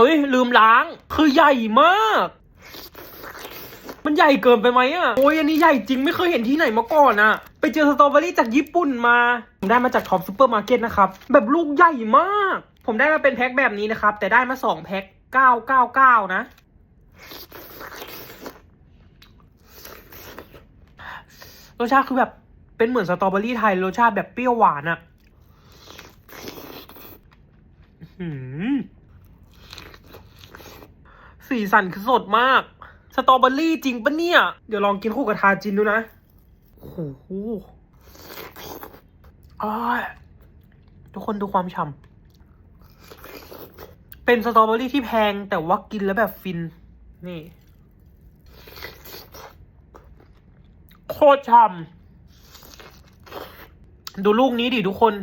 เฮ้ย ลืมล้าง คือใหญ่มาก มันใหญ่เกินไปไหมอะ โอ้ยอันนี้ใหญ่จริงไม่เคยเห็นที่ไหนมาก่อนอะ ไปเจอสตรอเบอรี่จากญี่ปุ่นมา ผมได้มาจากท็อปซูเปอร์มาร์เก็ตนะครับ แบบลูกใหญ่มาก ผมได้มาเป็นแพ็คแบบนี้นะครับ แต่ได้มาสองแพ็คเก้าเก้าเก้านะ รสชาติคือแบบเป็นเหมือนสตรอเบอรี่ไทยรสชาติแบบเปรี้ยวหวานอะอื้อหือ สีสันคือสดมาก สตรอเบอรี่จริงปะเนี่ย เดี๋ยวลองกินคู่กับทาจินดูนะโอ้โหทุกคนดูความฉ่ำเป็นสตรอเบอรี่ที่แพงแต่ว่ากินแล้วแบบฟิน นี่ โคตรฉ่ำดูลูกนี้ดิทุกคน